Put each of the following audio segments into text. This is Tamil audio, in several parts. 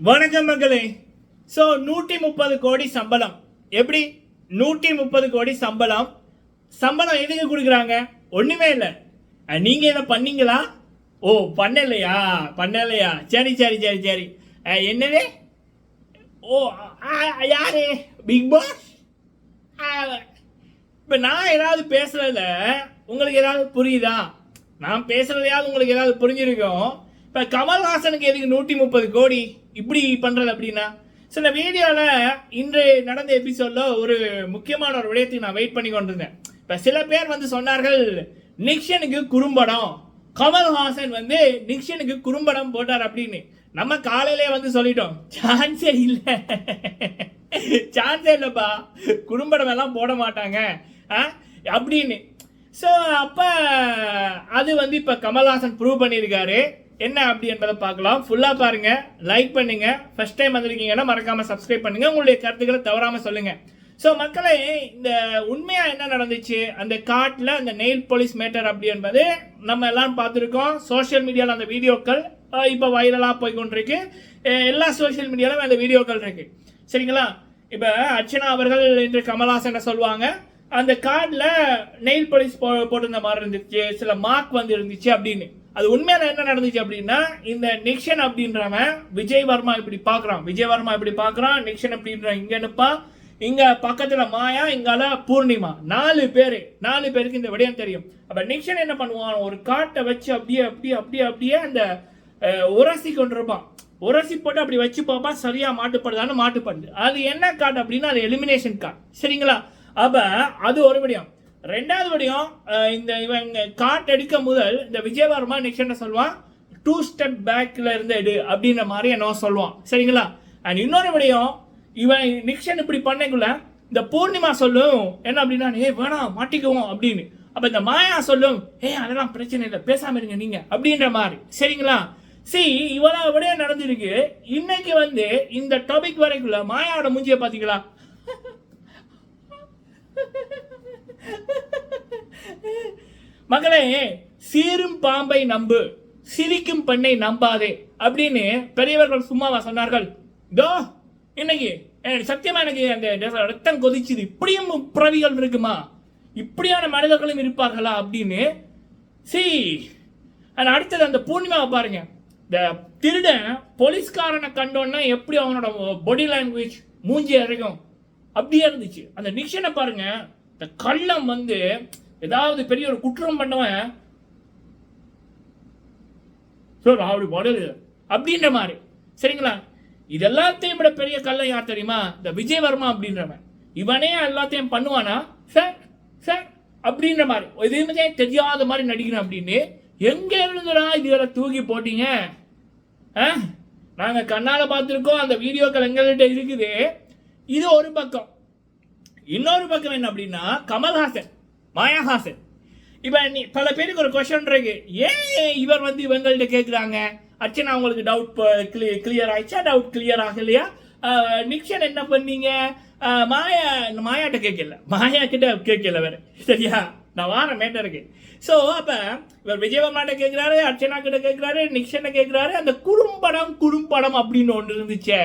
வணக்கம் மக்களே ஸோ நூற்றி முப்பது கோடி சம்பளம். எப்படி? நூற்றி முப்பது கோடி சம்பளம். சம்பளம் எதுக்கு கொடுக்குறாங்க? ஒன்றுமே இல்லை. நீங்கள் இதை பண்ணீங்களா? ஓ பண்ணலையா? பண்ணலையா? சரி சரி சரி சரி. அஹ், என்னது? ஓ யாரு? பிக் பாஸ் இப்போ நான் ஏதாவது பேசுறதுல உங்களுக்கு ஏதாவது புரியுதா? நான் பேசுறதையாவது உங்களுக்கு ஏதாவது புரிஞ்சிருக்கும். இப்போ கமல்ஹாசனுக்கு எதுக்கு நூற்றி முப்பது கோடி? இப்படி பண்ணுறது அப்படின்னா சில வீடியோவில் இன்று நடந்த எபிசோடில் ஒரு முக்கியமான ஒரு விடயத்துக்கு நான் வெயிட் பண்ணி கொண்டிருந்தேன். இப்போ சில பேர் வந்து சொன்னார்கள் நிக்ஷனுக்கு குறும்படம். கமல்ஹாசன் வந்து நிக்ஷனுக்கு குறும்படம் போட்டார் அப்படின்னு. நம்ம காலையிலே வந்து சொல்லிட்டோம் சான்ஸே இல்லை. சான்ஸே இல்லைப்பா. குறும்படம் எல்லாம் போட மாட்டாங்க. ஆ? அப்படின்னு. ஸோ அப்போ அது வந்து இப்போ கமல்ஹாசன் ப்ரூவ் பண்ணியிருக்காரு. என்ன அப்படி என்பதை பார்க்கலாம். ஃபுல்லாக பாருங்கள் லைக் பண்ணுங்கள் ஃபஸ்ட் டைம் வந்திருக்கீங்கன்னா மறக்காமல் சப்ஸ்கிரைப் பண்ணுங்க. உங்களுடைய கருத்துக்களை தவறாமல் சொல்லுங்கள் ஸோ மக்களே இந்த உண்மையாக என்ன நடந்துச்சு? அந்த காட்டில் அந்த நெயில் போலீஸ் மேட்டர் அப்படி என்பது நம்ம எல்லாம் பார்த்துருக்கோம். சோஷியல் மீடியாவில் அந்த வீடியோக்கள் இப்போ வைரலாக போய் கொண்டிருக்கு. எல்லா சோஷியல் மீடியாவிலும் அந்த வீடியோக்கள் இருக்கு. சரிங்களா? இப்போ அர்ச்சனா அவர்கள் என்று கமல்ஹாசனை சொல்லுவாங்க? அந்த கார்டில் நெயில் பாலிஷ் போ போட்டிருந்த மாதிரி இருந்துச்சு. சில மார்க் வந்து இருந்துச்சு அப்படின்னு. அது உண்மையில என்ன நடந்துச்சு அப்படின்னா இந்த நிக்ஷன் அப்படின்றவன் விஜய் வர்மா இப்படி பார்க்குறான். விஜய் வர்மா இப்படி பார்க்குறான்? நிக்ஷன் அப்படின்ற இங்கே நிற்பான் இங்க பக்கத்துல மாயா இங்கால பூர்ணிமா. நாலு பேரு. நாலு பேருக்கு இந்த விடயம் தெரியும். அப்ப நிக்ஷன் என்ன பண்ணுவான்? ஒரு காட்டை வச்சு அப்படியே அப்படியே அப்படியே அப்படியே அந்த உரசி கொண்டிருப்பான். உரசி போட்டு அப்படி வச்சு பார்ப்பான் சரியா மாட்டுப்படுதான்னு மாட்டுப்படுது அது என்ன கார்டு அப்படின்னா அது எலிமினேஷன் கார்டு சரிங்களா? அப்ப அது ஒரு விடயம். ரெண்டாவது வடியும் இந்த இவங்க காட் எடுக்க முதல் இந்த விஜயவர்மா நிக்ஷன் சொல்லுவான்? டூ ஸ்டெப் பேக்கில் இருந்து எடு அப்படின்ற மாதிரி என்ன சொல்லுவான். சரிங்களா? அண்ட் இன்னொரு விடயம் இவன் நிக்ஷன் இப்படி பண்ணக்குள்ள இந்த பூர்ணிமா சொல்லும் என்ன அப்படின்னா ஏய் வேணாம் மாட்டிக்குவோம் அப்படின்னு. அப்போ இந்த மாயா சொல்லும் ஏய் அதெல்லாம் பிரச்சனை இல்லை பேசாம இருங்க நீங்க அப்படின்ற மாதிரி. சரிங்களா? சி இவ்வளோ விட நடந்திருக்கு. இன்னைக்கு வந்து இந்த டாபிக் வரைக்குள்ள மாயாவோட மூஞ்சியை பார்த்தீங்களா மகளே சீரும் பாம்பை நம்பு சிரிக்கும் பெண்ணை நம்பாதே அப்படின்னு பெரியவர்கள் சும்மாவா சொன்னார்கள். இதோ இன்னைக்கு சத்தியமா எனக்கு அந்த ரத்தம் கொதிச்சுது. இப்படியும் பிறவிகள் இருக்குமா? இப்படியான மனிதர்களும் இருப்பார்களா அப்படின்னு சி அண்ட் அடுத்தது அந்த பூர்ணிமாவை பாருங்க. இந்த திருடன் போலீஸ்காரனை கண்டோன்னா எப்படி அவனோட பாடி லாங்குவேஜ் மூஞ்சி இறங்கும்? அப்படியே இருந்துச்சு. அந்த நிக்ஷனை பாருங்க. இந்த கள்ளம் வந்து ஏதாவது பெரிய ஒரு குற்றம் பண்ணவன் சார் அப்படி படுது அப்படின்ற மாதிரி. சரிங்களா? இது எல்லாத்தையும் விட பெரிய கள்ளம் யார் தெரியுமா? இந்த விஜயவர்மா அப்படின்றவன். இவனே எல்லாத்தையும் பண்ணுவானா? சார் சார் அப்படின்ற மாதிரி. எதுவுமே தெரியாத மாதிரி நடிக்கிறேன் அப்படின்னு. எங்க இருந்துடா இதுகளை தூக்கி போட்டீங்க? ஆ? நாங்கள் கண்ணால் பார்த்துருக்கோம் அந்த வீடியோக்கள் எங்கள்கிட்ட இருக்குது. இது ஒரு பக்கம். இன்னொரு பக்கம் என்ன அப்படின்னா கமல்ஹாசன் மாயாஹாசன். இப்போ நீ பல பேருக்கு ஒரு கொஷன் இருக்கு. ஏன் இவர் வந்து இவங்கள்ட்ட கேட்குறாங்க அர்ச்சனா உங்களுக்கு டவுட் கிளியர் ஆயிடுச்சா? டவுட் கிளியர் ஆகலையா? நிக்ஷன் என்ன பண்ணீங்க? மாயா மாயாட்ட கேட்கல மாயா கிட்ட கேட்கல வேற. சரியா? நான் வார மேட்டர் இருக்கு. ஸோ அப்போ இவர் விஜயவர்மாட்ட கேட்குறாரு அர்ச்சனா கிட்ட கேட்குறாரு நிக்ஷனை கேட்குறாரு அந்த குறும்படம் குறும்படம் அப்படின்னு ஒன்று இருந்துச்சே.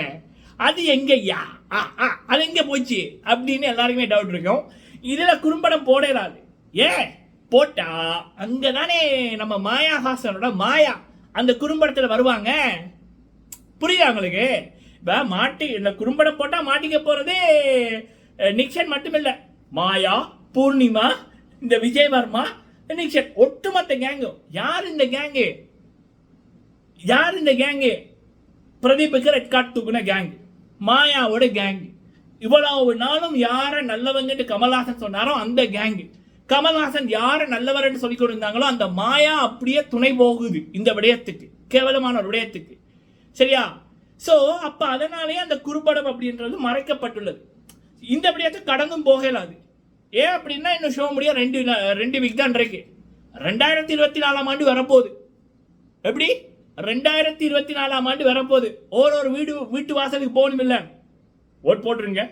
அது எங்கய்யா? ஆ அது எங்கே போச்சு? அப்படின்னு எல்லாருக்குமே டவுட் இருக்கும். இதில் குறும்படம் போடலாது ஏன் போட்டா அங்கே தானே நம்ம மாயா ஹாசனோட மாயா அந்த குறும்படத்தில் வருவாங்க? புரியுதா உங்களுக்கு? இப்போ மாட்டி இந்த குறும்படம் போட்டால் மாட்டிக்க போகிறது நிக்ஷன் மட்டும் மாயா பூர்ணிமா இந்த விஜயவர்மா நிக்ஷன் ஒட்டுமொத்த கேங்கு யார் இந்த கேங்கு யார் இந்த கேங்கு பிரதீப்புக்கு ரெட் கார்டு தூக்குன கேங் மாயாவோட கேங் இவ்வளவு நாளும் யாரை நல்லவங்கன்னு கமல்ஹாசன் சொன்னாரோ அந்த கேங் கமல்ஹாசன் யாரை நல்லவர்னு சொல்லி கொண்டிருந்தாங்களோ அந்த மாயா அப்படியே துணை போகுது இந்த விடயத்துக்கு கேவலமான ஒரு விடயத்துக்கு. சரியா? ஸோ அப்போ அதனாலேயே அந்த குறும்படம் அப்படின்றது மறைக்கப்பட்டுள்ளது. இந்த விடயத்தை கடந்தும் போகலாது ஏன் அப்படின்னா இன்னும் ஷோ முடிய ரெண்டு ரெண்டு வீக் தான் இருக்கு. ரெண்டாயிரத்தி இருபத்தி நாலாம் ஆண்டு வரப்போகுது. எப்படி? ரெண்டாயிரத்தி இருபத்தி நாலாம் ஆண்டு வரப்போகுது. ஒரு ஒரு வீடு வீட்டு வாசலுக்கு போகணும் இல்லை. ஓட் போட்டுருங்க.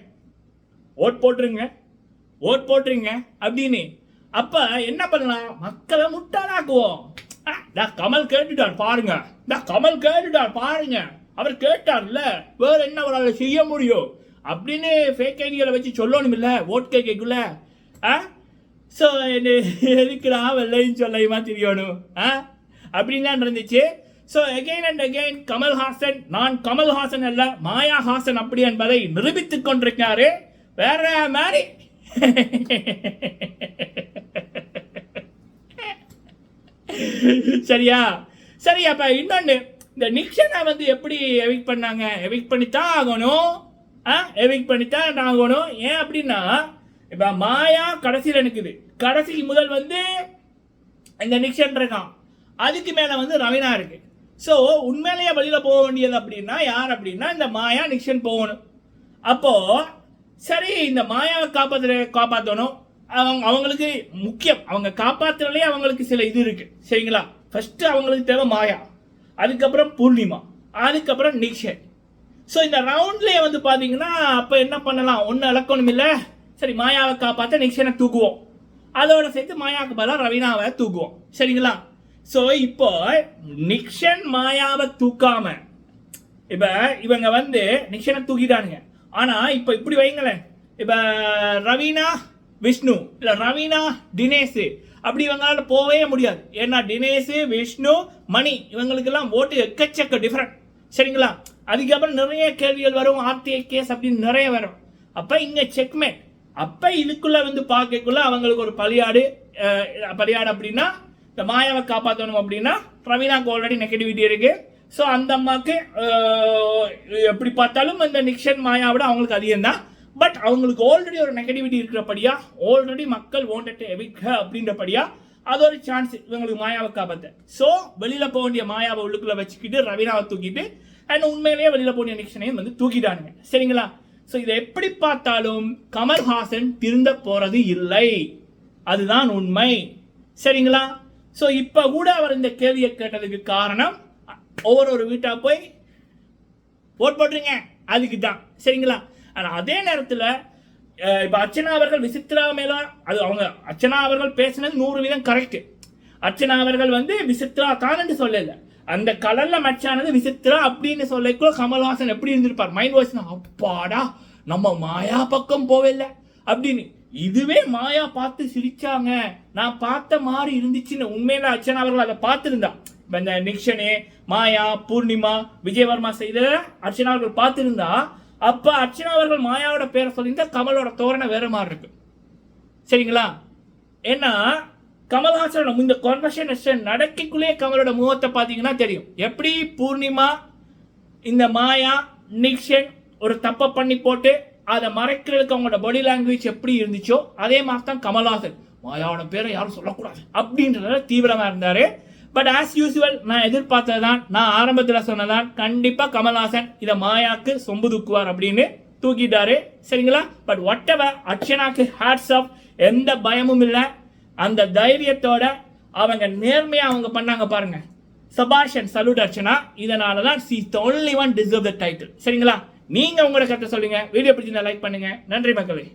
ஓட் போட்டுருங்க. ஓட் போட்டுருங்க அப்படின்னு. அப்போ என்ன பண்ணலாம்? மக்களை முட்டாளாக்குவோம். ஆ, டா கமல் கேட்டுட்டார் பாருங்க. கமல் கேட்டுட்டார் பாருங்க. அவர் கேட்டார்ல வேற என்ன அவரால் செய்ய முடியும்? அப்படின்னு ஃபேக் ஐடிகளை வச்சு சொல்லணும் இல்ல ஓட் கேட்கக்குள்ள. ஆ? ஸோ எதுக்குடா வெள்ளையும் சொல்லையுமா தெரியணும் ஆ? அப்படின்னு நடந்துச்சு. இருந்துச்சு so again and again Kamal Haasan நான் கமல்ஹாசன் அல்ல மாயாஹாசன் அப்படி என்பதை நிரூபித்துக் கொண்டிருக்காரு வேற மாதிரி. சரியா? சரி அப்ப இன்னொன்று இந்த நிக்சனை வந்து எப்படி எவிக் பண்ணாங்க? எவிக் பண்ணித்தான் ஆகணும். ஆ? எவிக் பண்ணித்தான் ஆகணும். ஏன் அப்படின்னா இப்போ மாயா கடைசியில் நிற்குது கடைசிக்கு முதல் வந்து இந்த நிக்சன் இருக்கான். அதுக்கு மேலே வந்து ரவினா இருக்குது ஸோ உண்மையிலேயே வெளியில் போக வேண்டியது அப்படின்னா யார் அப்படின்னா இந்த மாயா நிக்ஷன் போகணும். அப்போது சரி இந்த மாயாவை காப்பாற்று காப்பாற்றணும் அவங்க அவங்களுக்கு முக்கியம். அவங்க காப்பாற்றுறதுலேயே அவங்களுக்கு சில இது இருக்குது சரிங்களா? ஃபஸ்ட்டு அவங்களுக்கு தேவை மாயா. அதுக்கப்புறம் பூர்ணிமா. அதுக்கப்புறம் நிக்ஷன். ஸோ இந்த ரவுண்ட்லேயே வந்து பார்த்தீங்கன்னா அப்போ என்ன பண்ணலாம்? ஒன்று இழக்கணும் இல்லை. சரி மாயாவை காப்பாற்ற நிக்ஷனை தூக்குவோம். அதோட சேர்த்து மாயாவுக்கு பதிலாக ரவீனாவை தூக்குவோம். சரிங்களா? ஸோ இப்போ நிக்ஷன் மாயாவை தூக்காம இப்போ இவங்க வந்து நிக்ஷனை தூக்கிட்டானுங்க. ஆனால் இப்போ இப்படி வைங்களேன் இப்போ ரவீனா விஷ்ணு இல்லை ரவீனா தினேஷ் அப்படி இவங்களால போகவே முடியாது. ஏன்னா தினேஷ் விஷ்ணு மணி இவங்களுக்கெல்லாம் ஓட்டு எக்கச்சக்க டிஃப்ரெண்ட் சரிங்களா? அதுக்கப்புறம் நிறைய கேள்விகள் வரும். ஆர்டிஐ கேஸ் அப்படின்னு நிறைய வரும். அப்போ இங்கே செக்மேட் அப்போ இதுக்குள்ளே வந்து பார்க்கக்குள்ள அவங்களுக்கு ஒரு பலியாடு பலியாடு அப்படின்னா இந்த மாயாவை காப்பாற்றணும் அப்படின்னா ரவீனாக்கு ஆல்ரெடி நெகட்டிவிட்டி இருக்கு. ஸோ அந்த அம்மாவுக்கு எப்படி பார்த்தாலும் இந்த நிக்ஷன் மாயாவோட அவங்களுக்கு அதிகம் தான் பட் அவங்களுக்கு ஆல்ரெடி ஒரு நெகட்டிவிட்டி இருக்கிறபடியா ஆல்ரெடி மக்கள் ஓண்டட் எவிக்க அப்படின்றபடியா அது ஒரு சான்ஸ் இவங்களுக்கு மாயாவை காப்பாற்ற ஸோ வெளியில் போக வேண்டிய மாயாவை உள்ளுக்குள்ளே வச்சுக்கிட்டு ரவீனாவை தூக்கிட்டு அண்ட் உண்மையிலேயே வெளியில போக வேண்டிய நிக்ஷனையும் வந்து தூக்கிட்டானுங்க. சரிங்களா? ஸோ இதை எப்படி பார்த்தாலும் கமல்ஹாசன் திருந்த போகிறது இல்லை. அதுதான் உண்மை. சரிங்களா? ஸோ இப்போ கூட அவர் இந்த கேள்வியை கேட்டதுக்கு காரணம் ஒவ்வொரு ஒரு வீட்டாக போய் ஓட் போட்டுருங்க. அதுக்கு தான் சரிங்களா? ஆனால் அதே நேரத்தில் இப்போ அர்ச்சனா அவர்கள் விசித்ரா மேலே அது அவங்க அர்ச்சனா அவர்கள் பேசினது நூறு வீதம் கரெக்ட் அர்ச்சனா அவர்கள் வந்து விசித்ரா தானன்னு சொல்லலை. அந்த கலர்ல மச்சானது விசித்ரா அப்படின்னு சொல்லக்குள்ள கமல்ஹாசன் எப்படி இருந்திருப்பார்? மைண்ட் வாய்ஸ் அப்பாடா நம்ம மாயா பக்கம் போவில்ல அப்படின்னு. இதுவே மாயா பார்த்து சிரிச்சாங்க. நான் பார்த்த மாதிரி இருந்துச்சுன்னு உண்மையில அர்ச்சனா அவர்கள் அதை பார்த்துருந்தா. இந்த நிக்ஷனு மாயா பூர்ணிமா விஜயவர்மா செய்த அர்ச்சனா அவர்கள் பார்த்துருந்தா அப்ப அர்ச்சனா அவர்கள் மாயாவோட பேரை சொல்லியிருந்தா கமலோட தோரணை வேற மாதிரி இருக்கு. சரிங்களா? ஏன்னா கமல்ஹாசனோட இந்த கான்வர்சேஷன் நடக்கக்குள்ளே கமலோட முகத்தை பார்த்தீங்கன்னா தெரியும். எப்படி? பூர்ணிமா இந்த மாயா நிக்ஷன் ஒரு தப்பை பண்ணி போட்டு அதை மறைக்கிறதுக்கு அவங்களோட பாடி லாங்குவேஜ் எப்படி இருந்துச்சோ அதே மாதிரி தான் கமல்ஹாசன். மாயாவோட பேரை யாரும் சொல்லக்கூடாது அப்படின்றதுல தீவிரமாக இருந்தார். பட் ஆஸ் யூஸ்வல் நான் எதிர்பார்த்தது தான் நான் ஆரம்பத்தில் சொன்னதான் கண்டிப்பாக கமல்ஹாசன் இதை மாயாக்கு சொம்பு தூக்குவார் அப்படின்னு தூக்கிட்டாரு. சரிங்களா? பட் ஒட் எவர் அர்ச்சனாக்கு ஹேட்ஸ் ஆஃப் எந்த பயமும் இல்லை. அந்த தைரியத்தோட அவங்க நேர்மையாக அவங்க பண்ணாங்க பாருங்க. சபாஷன் சல்யூட் அர்ச்சனா இதனால தான் she only one deserve the title சரிங்களா? நீங்க உங்களோட கருத்தை சொல்லுங்க. வீடியோ பிடிச்சிருந்தா லைக் பண்ணுங்க. நன்றி மக்களே.